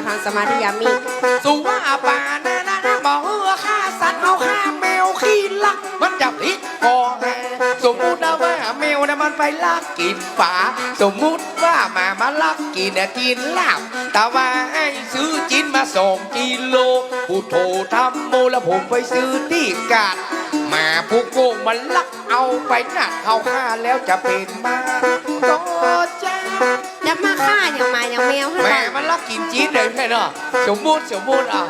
ประธานสมาธิยามีสุว่าป่านะนะนะบอกเออฆ่าสัตว์เอาฆ่าแมวขี้ลัก มันจะพลิกคอแห่สมมุตินะว่าแมวนะมันไปลักกินป่าสมมุติว่าหมามาลักกินน่ะกินลาบแต่ว่าไอ้ซื้อจินมาสองกิโลพุทโธทำโมแล้วผมไปซื้อที่กาดหมาผู้โกงมันลักเอาไปนัดเอาฆ่าแล้วจะเป็นมาก็จ ย่างหมาอย่างแมวให้แม่บ้างมันลักกินจีนเลยแม่เนาะสมมุติสมมุติอะ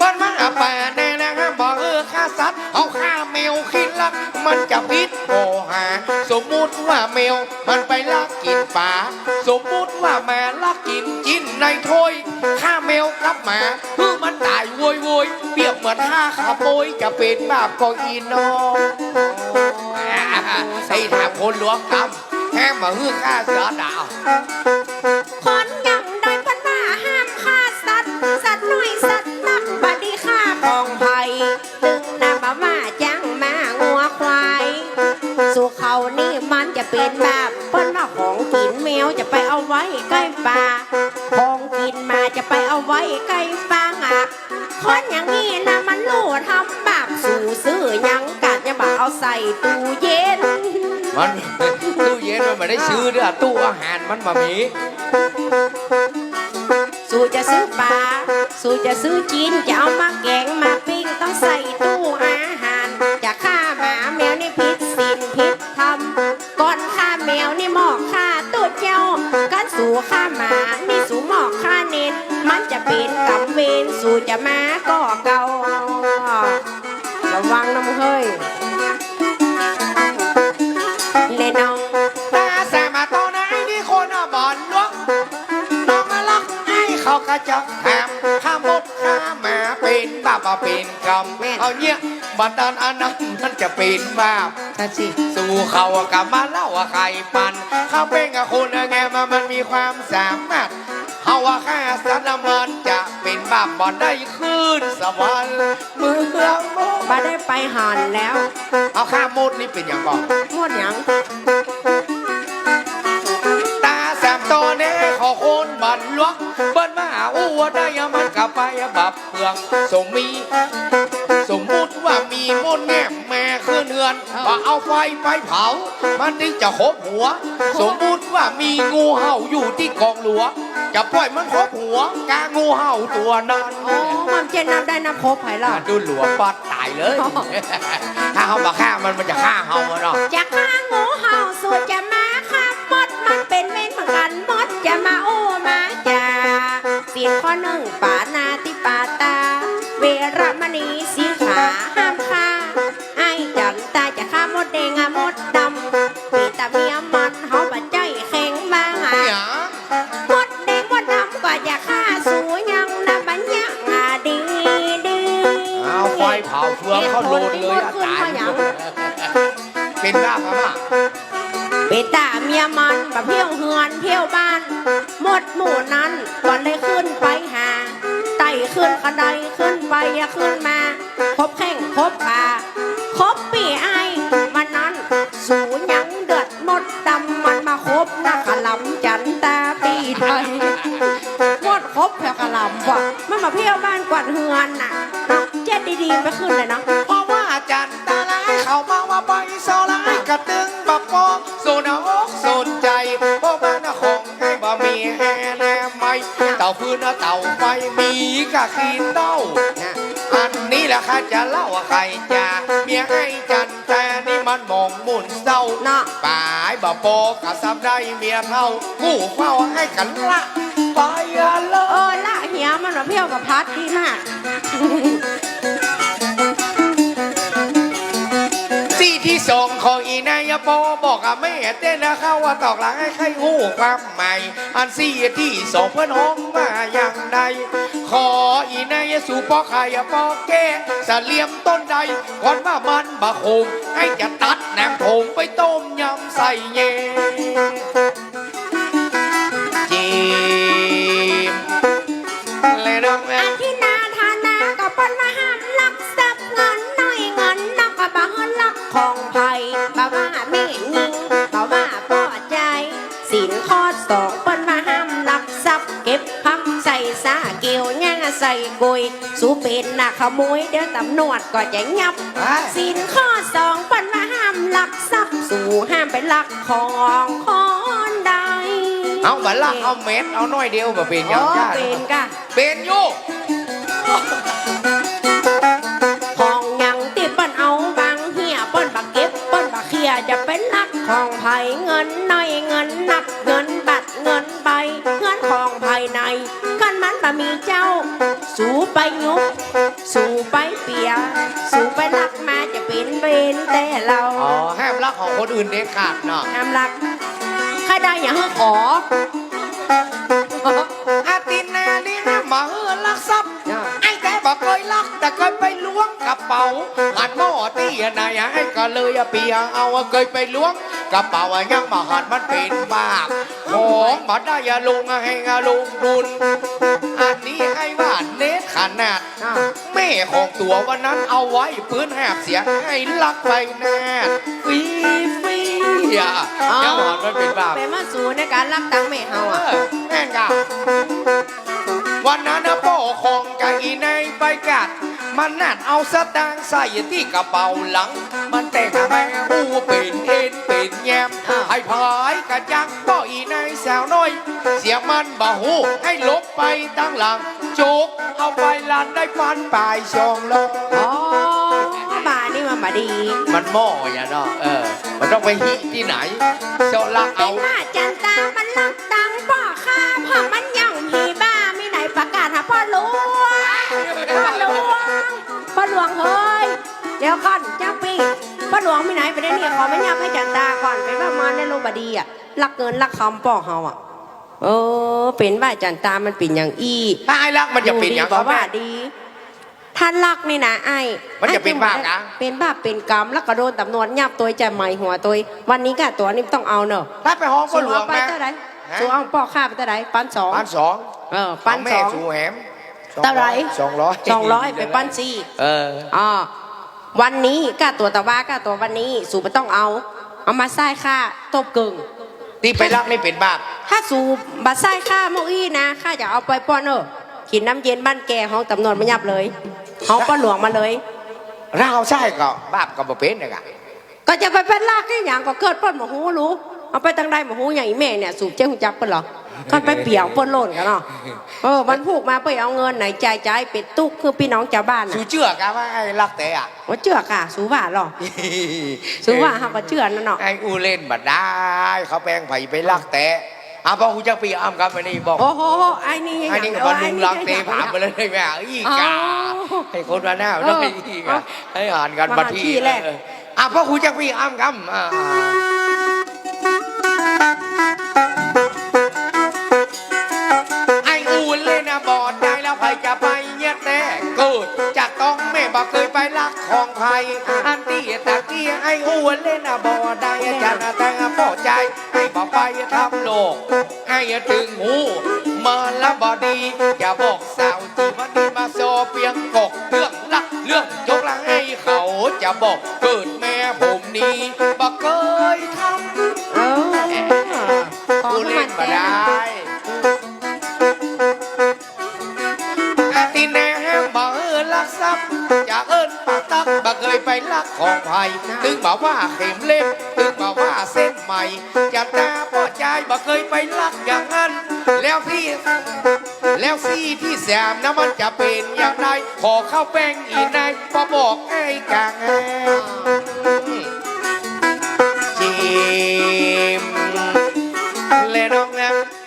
บ้านมันอาป่าแน่นะฮะบอกเออฆ่าสัตว์เอาฆ่าแมวกินลัก มันจะพิษโอหา สมมุติว่าแมวมันไปลักกินป่าสมมุติว่าแม่ลักกินจินในถ้วยฆ่าแมวกับหมาเพื่อมันตายโวยโวยเปรียบเหมือนฆ่าขโมยจะเป็นบาปก็อีน้องใส่ถามคนหลวงกรรมแค่มาฮือฆ่าเสือดาว เป็นแบบเปิ้นว่าของกินแมวจะไปเอาไว้ใกล้ป่าของกินมาจะไปเอาไว้ใกล้ฟางอะคนอย่างนี้นะมันรู้ทำบาปสู่ซื้อหยังกัดยังบาเอาใส่ตู้เย็น มันตู้เย็นมันไม่ได้ซื้อเด้อตู้อาหารมันมามีสู่จะซื้อปลาสู่จะซื้อจีนจะเอามาแกงมาปิ้งต้องใส่ตู้อาหารจะฆ่า สู่ฆ่าหมานี่สู่หมอกฆ่าเน้นมันจะเป็นกรรมเวรสู่จะมาก็เก่าระวังนะมึงเฮ้ยเลน้องตาแสมาตอนไหนนี่คนอะบอนลวงน้องมาลักให้เขากระจักแถมข้ามดข้าหมาเป็นบาปอะเป็นกรรมเอาเนี่ย บันดาลอันนั้นมันจะเป็นบาปท่านสิสู่เขาอะกลับมาเล่าว่าใครปัน เขาเป็นกับคนอะไงมามันมีความสามารถเฮาว่าข้าสัตว์ละมันจะเป็นบาปบ่ได้ขึ้นสวรรค์เมืองโมบ้าได้ไปหันแล้ว เอาข้ามดนี่เป็นอย่างบอกหมดหยัง อคนบันลวกเบิ้นมาอู้ว่าได้ยามันกลับไปบับเพืองสมมีสมมุติว่ามีมนต์แง่แม่ขึ้นเฮือนว่าเอาไฟไปเผา มันถึงจะครบหัว สมมุติว่ามีงูเห่าอยู่ที่กองหลวงจะปล่อยมันครบหัวกางูเห่าตัวนั้นโอ้มันเจนับได้นับครบไผ่ล่ะดูหลวงปัดตายเลย ถ้าเขามาฆ่ามันมันจะฆ่าเห่ามันเนาะจะฆ่างูเห่าสูตรจะ ข้อหนึ่งปานาติปาตา เวรมณีสีขาห้ามฆ่าไอ้จันตาจะฆ่ามดแดงอะมดดำปีตาเมียมันเฮาบัดใจแข็งบ้างอะเนี่ยมดแดงมดดำก็จะฆ่าสูยังนะบัญญังอะดีดีเอาไฟเผาเฟืองเขาโลนเลยอะตายเป็นบ้าพม่าเปตาเมียมันแบบเพี้ยวเฮือนเพี้ยวบ้าน หมดหมู่นั้นก่อนเลยขึ้นไปหาไต่ ขึ้นกระไดขึ้นไปอย่าขึ้นมาคบแข้งคบขาคบปีไอวันนั้นสูหยังเดือดหมดดำมันมาคบนักะลำจันตาปีไทยหมดคบแถวกะลำว่ะมันมาเพี้ยวบ้านกวาดเฮือนน่ะเจ็ดดีๆไปขึ้นเลยเนาะเพราะว่าจันตาลายเขามาว่าไปโซลายกระตึงบับปองโซนาอกสน เต่าฟืนเต่าไฟมีกะขีนเต้าอันนี้แหละข้าจะเล่าว่าใครจะเมียให้จันแต่นี่มันมองมุ่นเศร้าเนาะป่ายบ่โปกะซ้ำได้เมียเท่าผู้เฝ้าให้กันละไปอะเลเออละเหียมันมาเพี้ยวกับพัดดีมาก ที่สองของอีนายโปบอกกับแม่เต้นนะเข้าว่าตอกหลังให้ใครหูความใหม่ อันสี่ที่สองเพื่อนห้องมาอย่างใดขออีนายสู่ปอไข่ปอแก้สะเลียมต้นใดก่อนว่ามันบะคงให้จะตัดแหนมผงไปต้มยำใส่เย่จีมเลยน้องแม่ ใส่กุยสู้เป็นนะขโมยเดี๋ยวตำรวจก็จะยับอะสินข้อสองปันว่าห้ามลักทรัพย์สู่ห้ามไปลักของคนใดเอาบัลักเอาเม็ดเอาน้อยเดียวบ่เป็นหยังโอ้จ้าเป็นกะเป็นอยู่ จะเป็นลักของไผเงินน้อยเงินหนักเงินบัตรเงินใบเงินของภายในกันมันบ่มีเจ้า สู่ไปยุบสู่ไปเปีย สู่ไปลักมาจะเป็นเวรแต่เราอ๋อห้ามรักของคนอื่นเด็ดขาดเนาะน้ำลักข้าได้อย่างเฮอขอ แต่เคยไปล้วงกระเป๋าหันหม้อตีนายไอ้ก็เลยเปียเอาเคยไปล้วงกระเป๋ายังมาหันมันเป็นบาปของมาได้ยาลงให้งาลงดุนอันนี้ให้ว่าเน็ตขนาดแม่ของตัววันนั้นเอาไว้พื้นแหบเสียให้ลักไปแน่ฟรีฟรีอะยังหันมันเป็นบาปเป็นมาสู่ในการรับตังค์แม่เฮาเออะอแม่งกะวันนั้นนะพ่อของกะอีในไปกัด มันนั่นเอาสตางค์ใส่ที่กระเป๋าหลัง มันแต่งแม่หูเป็นเอ็นเป็นแยมให้พายกระจังพ่ออีในสาวน้อย เสียมันบ่หูให้ลบไปตั้งหลังโจกเอาไปลันได้ฟันปลายชองลงอ๋อบ้านนี่มันมาดี มันหม้ออย่าเนาะเออ มันต้องไปฮิที่ไหนเจาะลักเป็เอานว่าจันตามันลักตัง หลวงเฮ้ย เดี๋ยวก่อนเจ้าปีพ่อหลวงมีไหนไปได้เนี่ยขอไม่ยับให้จันตาก่อนเป็นว่ามันในโลบดีอะลักเงินลักคำพ่อเฮาอะเออเป็นว่าจันตามันเป็นอย่างอี้ถ้าไอ้ลักมันจะเป็นอย่างบอเขากแม่ว่าดีท่านลักนี่นะไอ้มันจะเป็นบาปอะเป็นบาปเป็นกรรมแล้วก็โดนตำรวจยับตัวจะไหมหัวตัววันนี้กะตัวนี่ต้องเอาเนอะถ้าไปห้องก็หลวงเอาไปนะเท่าไหร่ฮะสูเอาปอกข้าไปเท่าไหร่ปันสองปันสองเออปันแม่สองสูแหม เท่าไหร่สองร้อยสองร้อยไปปันสี่เอออ๋อวันนี้กะตัวตะว่ากะตัววันนี้สูไม่ต้องเอา เอามาใส่ค่าตบกึ่งที่ไปรักนี่เป็นบาปถ้าสูบัใส่ค่าโมอี้นะข้าจะเอาไปป้อนเนอะกินน้ำเย็นบ้านแกห้องตำรวจไม่ยับเลยห้องป้าหลวงมาเลยเราใช่ก็บาปก็บ่เป็นนะกะก็จะไปเป็นลากแค่อย่างก็เกิดเปิ้นหมหูรู้เอาไปตั้งได้หมหูอย่างอีแม่เนี่ยสูบเจ้าหูจักเปิ้นเหรอ ก็ไปเปี่ยวเปิ้นโล่นกันเนาะเออมันผูกมาเปิ้นเอาเงินไหนจ่ายจ่ายเป็ดตุกคือพี่น้องชาวบ้านสูน่ะเชื่อกะว่าไอ้รักแต่อะว่าเชื่อกะสูว่าหรอสูว่าเฮาก็เชื่อนั่นเนาะไอ้อูเล่นบัดได้เขาแปลงไผ่ไปรักแต่อะพอกูจะปีอ้ำครับวันนี้บอกโอ้โหไอ้นี่ไอ้นี่ก็บอลลุงรักเตะผามไปเลยแม่อีกาให้คนมาหน้าแล้วไม่อีกอะให้อ่านกันบัดที่เอออะพอกูจะปีอ้ำครับอ่า ดได้แล้วไผจะไปเย็ดแน่เกิดจากต้องแม่บอกเคยไปลักของไผอันที่ตะกี้ไอ้อูนเลยนะบอดได้จะนะแต่พอใจให้บอกไปทำโลกให้ถึงหูมาละบอดีจะบอกสาวจีวันนี้มาโซเปียงกกเรื่องลักเรื่องยกลังให้เขาจะบอกเกิดแม่ผมนี้บอกเคยทำเออขอกูให้เล่มันนมาแจ้ได้ินลักทรัพย์จะเอินปากตักบ่เคยไปลักของไผ่ถึงบอกว่าเข็มเล็บถึงบอกว่าเส้นใหม่จะตาพอใจบ่เคยไปลักอย่างนั้น แล้วที่แล้วซี่ที่แสมนะมันจะเป็นอย่างไรขอเข้าแป้งอีนายพอบอกไอ้กางจิมเลยน้องนะสิ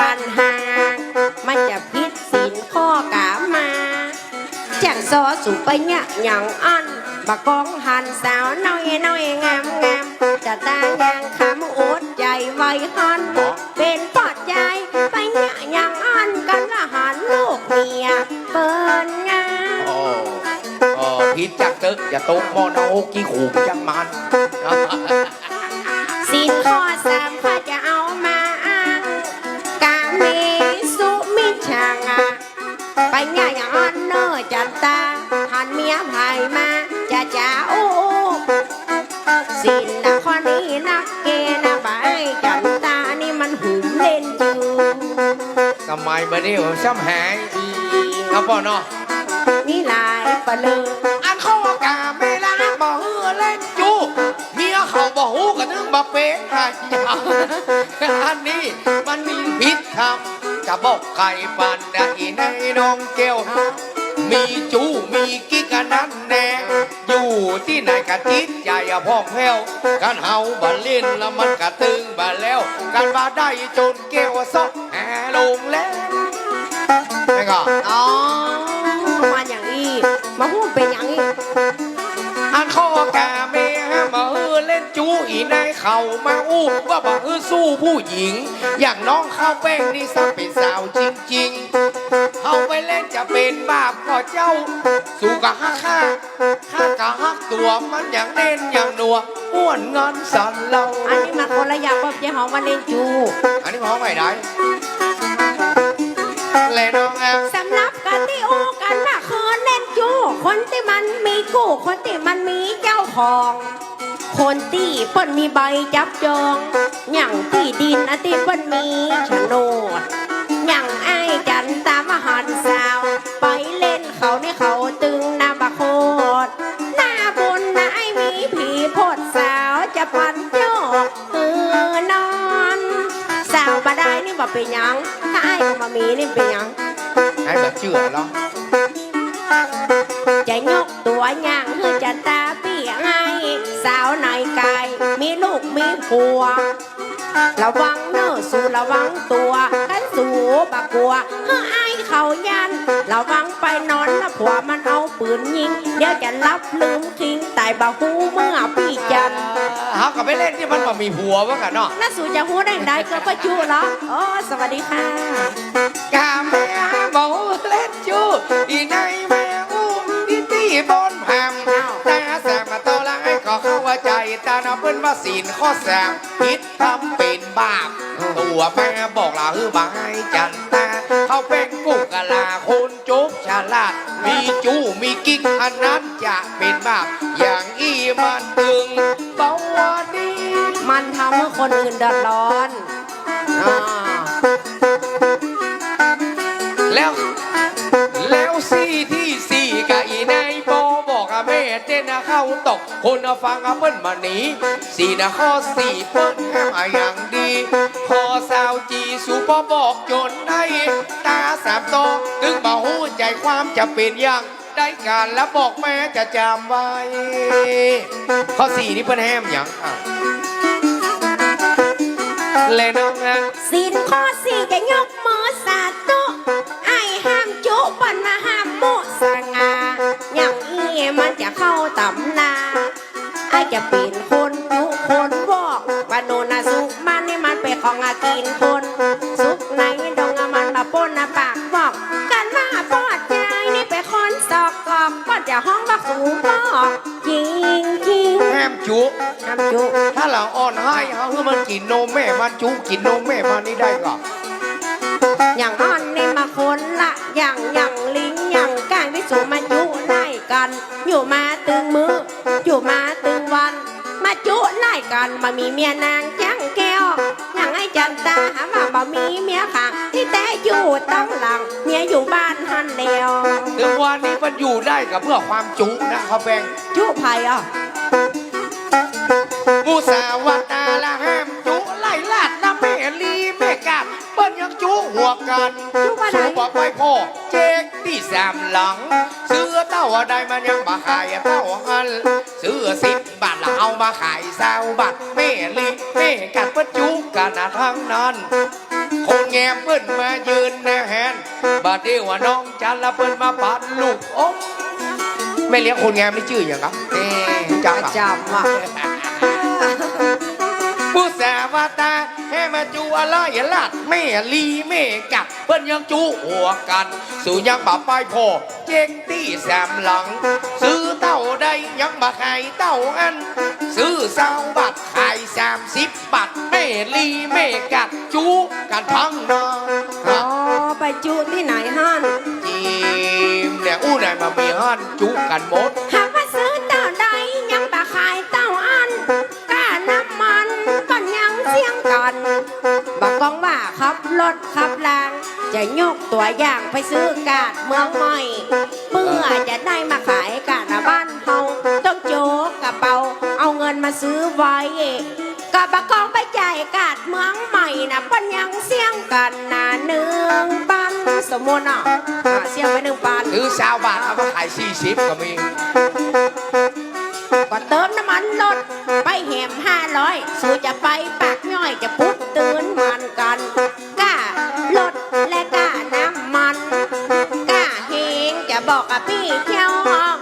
ปัญหา มันจะพิษสินข้อกามาจังซอสูไปเนี่ยอย่างอันบะกองหันสาวน้อยน้อยงามงามจะตางยังคำอดใจไว้หันเป็นปอดใจไปเนี่ยอย่างอันกันละหันลูกเมียเปิ้นงามโอ้โอ้พิษจักตึกอย่าตกมอนโอกี่ขู่จังมัน บัดนี้ผมซ้ำหายอีเอาป่อเนาะมีหลายปะเลยอันเขาว่ากาเมลาบ่เฮือเล่นจูเมียเขาบ่ฮู้กันนึงบ่เป็นหายาอันนี้มันมีพิษทำจะบอกใครปันได้ในน้องแก้วมีจูมีกิ๊กกันนั้นแน่อยู่ ที่ไหนกะจิตใจอะพ่องแผ้วกันเฮาบ่เล่นแล้วมันกะตึงบ่แล้วกันมาได้จนแก้วซอกแหลงแล้วไม่ก็อ๋อมาอย่างนี้มาพูดเป็นอย่างนี้อันข้อกาเมมาเออเล่นจูอีนายเขามาอู้ว่าบ่เออสู้ผู้หญิง อย่างน้องข้าวแป้งนี่สักเป็นสาวจริง จะเป็นบาปก็เจ้า สู้กับฮักข้าข้ากะฮักตัวมันอย่างเน้นอย่างหนัวอ้วนงอนสันเราอันนี้มาคนละอย่างกับเจ๊หอมมาเล่นจูอันนี้มองไม่ได้เล่นน้องแอมสำหรับกันที่โอกันมาคือเล่นจู คนที่มันมีกู้คนที่มันมีเจ้าของคนที่เปิ้นมีใบจับจองอย่างที่ดินอันที่เปิ้นมีโฉนดอ ย่างไอ้จันตามหันสาว ไปเล่นเขาในเขาตึงนาบะโคดหน้าบนนายมีผีโพดสาวจะปันโยกคือนอน สาวมาได้นี่บ่เป็นหยังถ้าไอ้ก็มามีนี่เป็นหยังให้แบบเชื่อเหรอจะยกตัวอย่างเพื่อจะตาเปียให้สาวในกายมีลูกมีผัว ระวังเนอสู่ระวังตัวกัน สู่บะกลัวเฮ้อไอ้ายเขายันระวังไปนอนแล้วผัวมันเอาปืนยิง เดี๋ยวจะรับลืมทิ้งตายบะฮูเมื่อพี่จันเขาก็ไปเล่นที่มันบ่มีผัววะกันเนาะน่าสู่จะฮู้ได้ได้ก็ประจุเหรอโอ้สวัสดีค่ะกาแม่บอกเล่นจูอีในแม่อู้อีตีบ นาเปิ้นว่าศีลข้อแสบพิษทำเป็นบาปตัวแม่บอกลาฮือบายจันตาเขาเป็นกุกะลาคนจุกฉลาด มีจูมีกิ๊กอันนั้นจะเป็นบาปอย่างอีมันตึงเบาวันนี้มันทำให้คนอื่นเดือดร้อนอ่าแล้วแล้วสี่ที่สี่กับอีนายโบ บอกอะแม่เต้นนะเข้าตก คนเอาฟังอะเปิ้นมาหนีสี่นะข้อสี่เปิ้นห้ามอะอย่างดีพอสาวจีสูพอบอกจนได้ตาสามโตถึงมาหูใจความจะเป็นอย่างได้การแล้วบอกแม่จะจำไว้ ข้อสี่นี่เปิ้นแฮมอย่างอ้าวเลยน้องนะสินข้อสี่จะยก จะเข้าตำนาไอ้จะเป็นคนจุคนบอกว่าโนนาสุกมันนี่มันเป็นของอากินคน สุกไหนดองอะมันมาป้นนะปากบอก กันมาปอดใจนี่เป็นคนสอกกอกก็จะห้องว่าคูบอกจริงจริงแฮมจุห้ามจุถ้าเราอ่อนให้เขาคือมันกินนมแม่มันจุกินนมแม่มันนี่ได้ก็อย่างอ่อนนี่มาคนละอย่างอย่างลิงอย่างก้างที่สูมาจุไล่ กัน อยู่มาตึงมือ อยู่มาตึงวัน มาจุไล่กันมามีเมียนางจังแก้วอย่างไอ้จันตาหาว่าบ่มีเมียค่ะที่แต่อยู่ต้องหลังเมียอยู่บ้านหันเดียวถึงวันนี้มันอยู่ได้กับเพื่อความจุนะเขาแปลงจุไผ่อะมูสาวตาละแฮมจุไล่ลาดนะแม่ลีแม่ หัวกันสูบไปพ่อเจ๊กที่สามหลัง เสื้อเต้าใดมันยังมาขายเต้าหันเสื้อสิบบาทละเอามาขายสาวบาทแม่ลีแม่กัดปิ้นจุกันทั้งนั้นคนแงมเปิ้นมายืนแนแฮนบาดเดียวว่าน้องจันละเปิ้นมาปัดลูกอมไม่เลี้ยงคนแงมนี่ชื่ออย่างครับเอ๊จังประอะจำอะ อะไรอย่าลาดแม่ลีแม่กัดเปิ้นยังจูหัวกัน สู่ยังบ่าป้ายพ่อเจ๊งที่สามหลัง ซื้อเต้าได้ยังบ่ขายเต้าอัน ซื้อสาวบัตรขายสามสิบบาทแม่ลีแม่กัดจูกันทั้งนอนอ๋อไปจุที่ไหนฮั่นจีมเนี่ยอู้ไหนมามีฮันจุกันหมดหากว่าซื้อเต่าใดยังบ รถขับลาง จะยกตัวอย่างไปซื้อกาดเมืองใหม่เพื่อจะได้มาขายกาดบ้านเฮาต้องโจกกระเป๋าเอาเงินมาซื้อไว้กับบักกองไปจ่ายกาดเมืองใหม่นะปันยังเสี่ยงกันนะหนึ่งปันสมมติอะอะเสี่ยงไปหนึ่งปันถือสาวบาทเอามาขายสี่สิบก็มีก็เติมน้ำมันรถไปแหมห้าร้อยสู้จะไปปากย่อยจะพุดตื่นมันกัน บอกกับพี่เที่ยวออก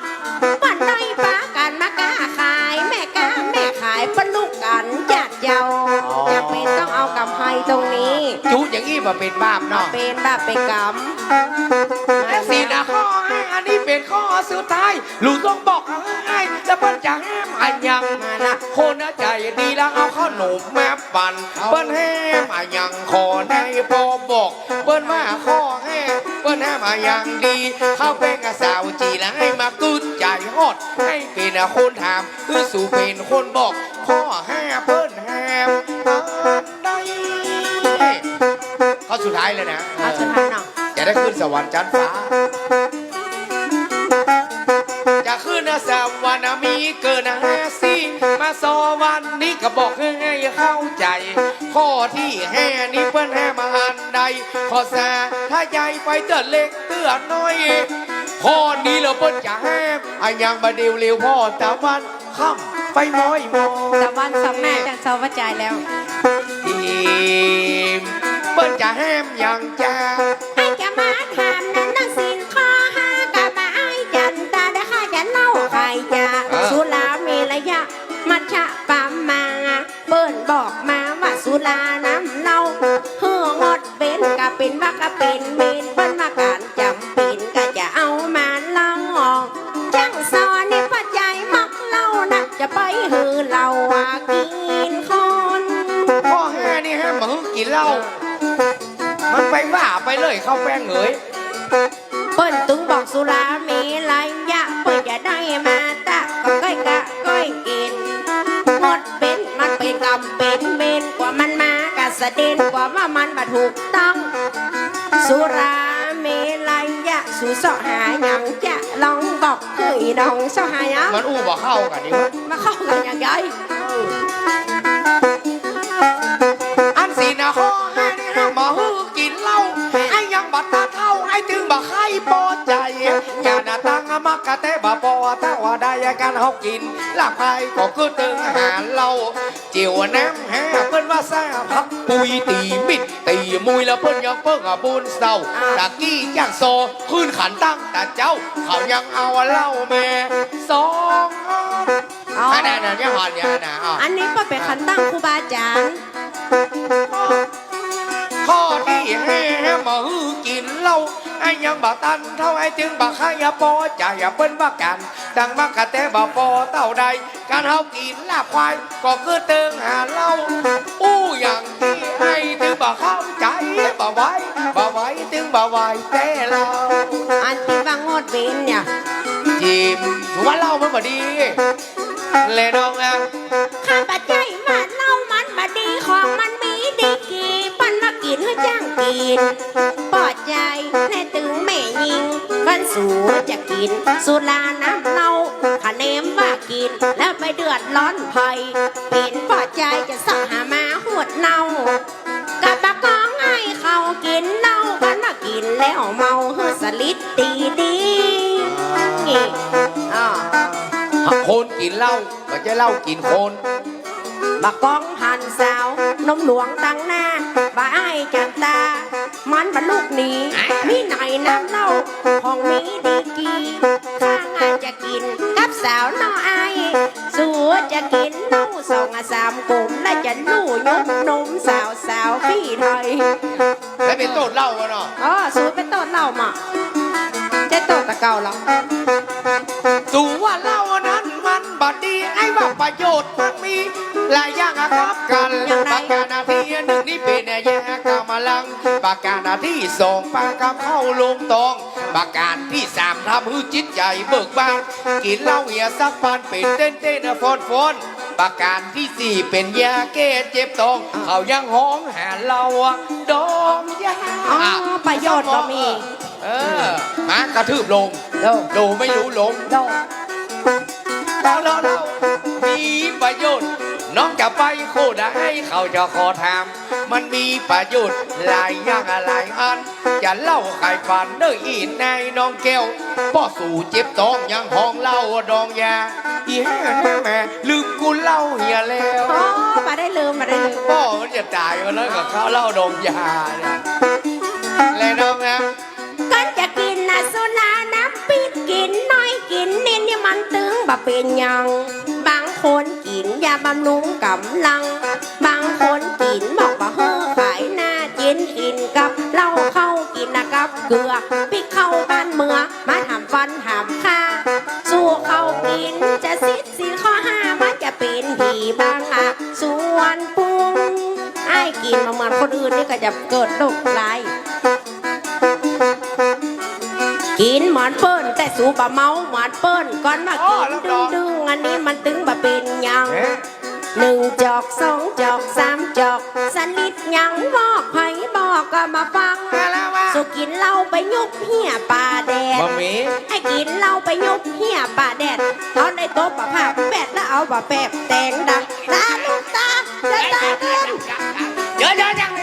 วันได้ปากันมากล้าขาย แม่กล้าแม่ขายปนลูกกันจัดเยาจะเป็นต้องเอากำไพตรงนี้จุอย่างนี้มาเป็นบ้ามมาเนาะเป็นแบบเป็นกรรมและสีนะข้อให้อันนี้เป็นข้อสุดท้ายลูกต้องบอกให้แล้วเปิ้นจะแห้มอันยังนะคนน่ะใจดีแล้วเอาข้าวหนมมาปั่นเปิ้นแห้มอันยังขอได้พอบอก เปิ้นว่าข้อแห้เปิ้นแห้มอันยังดี เข้าเป็นกับสาวจีแล้วให้มากึดใจฮอด ให้เป็นคนถามคือสู่เป็นคนบอก ข้อแห้เปิ้นแห้มอันใดข้อสุดท้ายเลยนะเอาสุดท้ายเนาะจะได้ขึ้นสวรรค์ชั้นฟ้าจะขึ้นนะสวรรค์นะมีเกินนะฮะสิมาสวรรค์นี้ก็บอกให้เข้าใจ ข้อที่แห่นี้เปิ้นแห่มาอันใดข้อสาถ้าใหญ่ไปเตือนเล็กเตือนน้อยข้อนี้เราเปิ้นจะแห่อันยังบาเดียวเร็วพ่อตะวันค่ำไปม้อยมอแต่วันสำแม่จังเซาวัจายแล้วทีมเปิ้นจะแห่มยังจ้า สู่สหาหยังจะลองบอกเคยดองสหาหยังมันอู้บ่เข้ากันนี่วะมาเข้ากันยังไงอันสีนะห้อแห่นี่แห่มาหึงกินเหล้าไอ้ยังบัดตาเท่าไอ้ถึงบ่ใครพอใจอย่าหน้า ตังมักกะเตบ่พอถ้าว่าได้กันเฮากินลาบไปก็คือตึงหาเหล้าเจียวน้ำแห่เพิ่นว่าซาพักปุยตีมิดตีมุยแล้วเพิ่นยังเพิ่งอะบุญเศร้าตะกี้จังโซขึ้นขันตั้งแต่เจ้าเขายังเอาเหล้าแม่สองอ๋ออันนั้นเนี่ยหอนเนี่ยนะอะอันนี้ก็เป็นขันตั้งครูบาอาจารย์ ยังบ่ตันเท่าไอ้ถึงบ่ใครอย่าพอใจอย่าเปิ้นว่ากันดังมากกะแต่บ่พอเท่าใดการเฮากินลาบควายก็คือเติงหาเหล้าอู้อย่างที่ไอ้ถึงบ่เข้าใจบ่ไหวบ่ไหวถึงบ่ไหวแต่เราอันที่ว่างดเว้นเนี่ยจิมว่าเหล้ามันบ่ดีเลยน้องอะข้าปัจจัยมาเล่ามันมาดีของมันมีดีกีปันมากินให้จ้างกิน สูจะกิน สุราน้ำเน่าขะเนมว่ากิน แล้วไปเดือดร้อนภัยเป็นปอดใจจะสอหามาหวดเน่ากับปะกองให้เขากินเน่ากันมากินแล้วเมาเฮือสลิดดีดีนี่อ่าคนกินเหล้าก็จะเหล้ากินคนบักกองหันสาว นมหลวงตั้งหน้าบ่าไอ้ายจันตา มันบรรลูกหนีมีไหนน้ำเล่าของมีดีกีข้างอาจจะกินกับสาวน้อไอายสู้จะกินนู่สองอะสามกลมและจะลู่ยกนมสาวสาวพี่ไทยแล้วเป็นโต้นเหล้ากันเนาะอ๋อสู้เป็นต้นเหล่ามาเจ๊โตตะเก่าเหรอ ว่าประโยชน์มันมีหลายอย่างอะครับกันประการหนาที่หนึ่งนี่เป็นแย่กำมลังประการหนาที่สองปากำเข้าลงตองประการที่สามทำให้จิตใจเบิกบานกินเหล้าเหียสักพันเป็นเต้นเต้นฟอนฟอนประการที่สี่เป็นยาแก้เจ็บท้องเขายังห้องหาเราอะดองยาประโยชน์ก็มี เออมากระทืบลงโดโดไม่รู้ลง โดาเราเรามีประโยชน์ น้องจะไปโคได้เขาจะขอถาม มันมีประโยชน์หลายอย่างหลายอัน จะเล่าไข่ปันเด้ออีนในน้องแก้วพ่อสู่เจ็บท้องยังห้องเล่าดองยา อีแห่แม่แม่ลืมกูเล่าเฮียแล้วอ๋อมาได้ลืมมาได้ลืมพ่อมันจะตายมาแล้วกับเขาเล่าดองยาเนี่ยแล้วน้องนะก่อนจะกินนะสุนาน้ำปิดกินน้อยกินนิดนี่ มันตึงบะเป็นยัง บางคนกินยาบำรุงกำลัง บางคนกินบอกว่าเฮ้อขายหน้าจินกินกับเหล้าเข้ากินนะกับเกลือพริกเข้าบ้านเมืองมาทำฟันหามค่าสู้เข้ากินจะสิทธิ์สิข้อห้ามันจะเป็นผีบางอะส่วนปรุงไอ้กินมาเหมือนคนอื่นนี่ก็จะเกิดโรคร้าย กินหมอนเปิ้นแต่สูบะเมาหมอนเปิ้นก่อนมากินดึงดึงๆอันนี้มันตึงบะเป็นหยังเอ๊ะหนึ่งจอกสองจอกสามจอกสนิทหยังบอกไผบอกก็มาฟังมาแล้วว่าสุกินเหล้าไปยุบเหี่ยป่าแดดบะหมี่ให้กินเหล้าไปยุบเหี่ยป่าแดดเอาในโต๊ะปะผักแปดแล้วเอาบะแปบแตงดังตาลูกตาจะตาเดินเดี๋ยวเดี๋ยวยัง